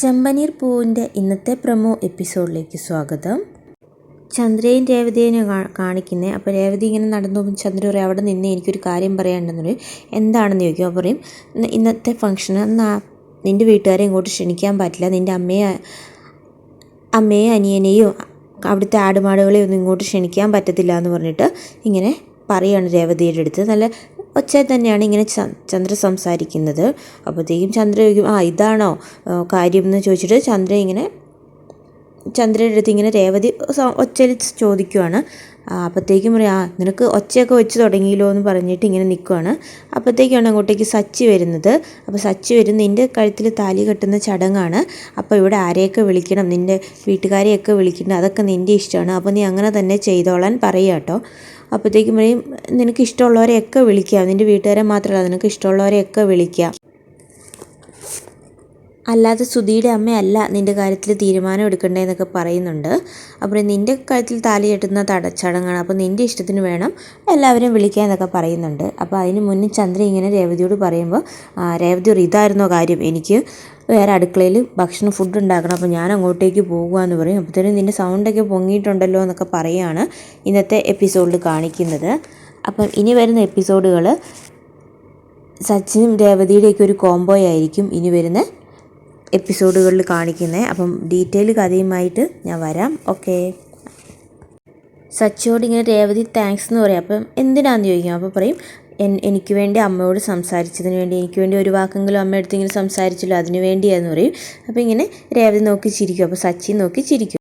ചെമ്പനീർ പൂവിന്റെ ഇന്നത്തെ പ്രമോ എപ്പിസോഡിലേക്ക് സ്വാഗതം. ചന്ദ്രയും രേവതിയെ കാണിക്കുന്നത് അപ്പോൾ രേവതി ഇങ്ങനെ നടന്നു പോകുമ്പോൾ ചന്ദ്ര പറയും അവിടെ നിന്ന് എനിക്കൊരു കാര്യം പറയാനുണ്ടെന്ന് പറയും. എന്താണെന്ന് ചോദിക്കും. അപ്പോൾ പറയും ഇന്നത്തെ ഫംഗ്ഷന് നിന്റെ വീട്ടുകാരെ ഇങ്ങോട്ട് ക്ഷണിക്കാൻ പറ്റില്ല. നിന്റെ അമ്മയെ അമ്മയെ അനിയനെയും അവിടുത്തെ ആടുമാടുകളെയൊന്നും ഇങ്ങോട്ട് ക്ഷണിക്കാൻ പറ്റത്തില്ല എന്ന് പറഞ്ഞിട്ട് ഇങ്ങനെ പറയുകയാണ് രേവതിയുടെ അടുത്ത്. നല്ല ഒച്ചയിൽ തന്നെയാണ് ഇങ്ങനെ ചന്ദ്ര സംസാരിക്കുന്നത്. അപ്പോഴത്തേക്കും ചന്ദ്ര ചോദിക്കും ആ ഇതാണോ കാര്യം എന്ന് ചോദിച്ചിട്ട് ചന്ദ്ര ഇങ്ങനെ ചന്ദ്രയുടെ അടുത്ത് ഇങ്ങനെ രേവതി ഒച്ചയിൽ ചോദിക്കുവാണ്. അപ്പോഴത്തേക്കും പറയും ആ നിനക്ക് ഒച്ചയൊക്കെ വെച്ച് തുടങ്ങിയല്ലോ എന്ന് പറഞ്ഞിട്ട് ഇങ്ങനെ നിൽക്കുവാണ് അപ്പോഴത്തേക്കാണ് അങ്ങോട്ടേക്ക് സച്ചി വരുന്നത്. അപ്പോൾ സച്ചി വരും നിന്റെ കഴുത്തിൽ താലി കെട്ടുന്ന ചടങ്ങാണ്. അപ്പോൾ ഇവിടെ ആരെയൊക്കെ വിളിക്കണം? നിന്റെ വീട്ടുകാരെയൊക്കെ വിളിക്കണം അതൊക്കെ നിന്റെ ഇഷ്ടമാണ്. അപ്പോൾ നീ അങ്ങനെ തന്നെ ചെയ്തോളാൻ പറയുക കേട്ടോ. അപ്പോഴത്തേക്കും പറയും നിനക്ക് ഇഷ്ടമുള്ളവരെയൊക്കെ വിളിക്കാം. നിന്റെ വീട്ടുകാരെ മാത്രമല്ല നിനക്ക് ഇഷ്ടമുള്ളവരെയൊക്കെ വിളിക്കാം. അല്ലാതെ സുധിയുടെ അമ്മയല്ല നിന്റെ കാര്യത്തിൽ തീരുമാനം എടുക്കണ്ടേന്നൊക്കെ പറയുന്നുണ്ട്. അപ്പോൾ നിന്റെ കാര്യത്തിൽ താലി കെട്ടുന്ന തട ചടങ്ങാണ് അപ്പോൾ നിന്റെ ഇഷ്ടത്തിന് വേണം എല്ലാവരും വിളിക്കുക എന്നൊക്കെ പറയുന്നുണ്ട്. അപ്പോൾ അതിന് മുന്നേ ചന്ദ്ര ഇങ്ങനെ രേവതിയോട് പറയുമ്പോൾ "ആ, രേവതി ഒരു ഇതായിരുന്നോ കാര്യം? എനിക്ക് വേറെ അടുക്കളയിൽ ഭക്ഷണം ഫുഡ് ഉണ്ടാക്കണം. അപ്പോൾ ഞാൻ അങ്ങോട്ടേക്ക് പോകുകയെന്ന് പറയും. അപ്പോഴത്തേനും നിന്റെ സൗണ്ടൊക്കെ പൊങ്ങിയിട്ടുണ്ടല്ലോ എന്നൊക്കെ പറയുകയാണ് ഇന്നത്തെ എപ്പിസോഡിൽ കാണിക്കുന്നത്. അപ്പം ഇനി വരുന്ന എപ്പിസോഡുകൾ സച്ചിനും രേവതിയുടെയൊക്കെ ഒരു കോംബോ ആയിരിക്കും. ഇനി വരുന്ന എപ്പിസോഡുകളിൽ കാണിക്കുന്നത് അപ്പം ഡീറ്റെയിൽ കഥയുമായിട്ട് ഞാൻ വരാം. ഓക്കെ. സച്ചിയോട് ഇങ്ങനെ രേവതി താങ്ക്സ് എന്ന് പറയും. അപ്പം എന്തിനാന്ന് ചോദിക്കും? അപ്പോൾ പറയും "എൻ- എനിക്ക് വേണ്ടി അമ്മയോട് സംസാരിച്ചതിന് വേണ്ടി എനിക്ക് വേണ്ടി ഒരു വാക്കെങ്കിലും അമ്മ അടുത്ത് ഇങ്ങനെ സംസാരിച്ചല്ലോ അതിന് വേണ്ടിയാന്ന് പറയും. അപ്പോൾ ഇങ്ങനെ രേവതി നോക്കി ചിരിക്കും. അപ്പോൾ സച്ചി നോക്കി ചിരിക്കും.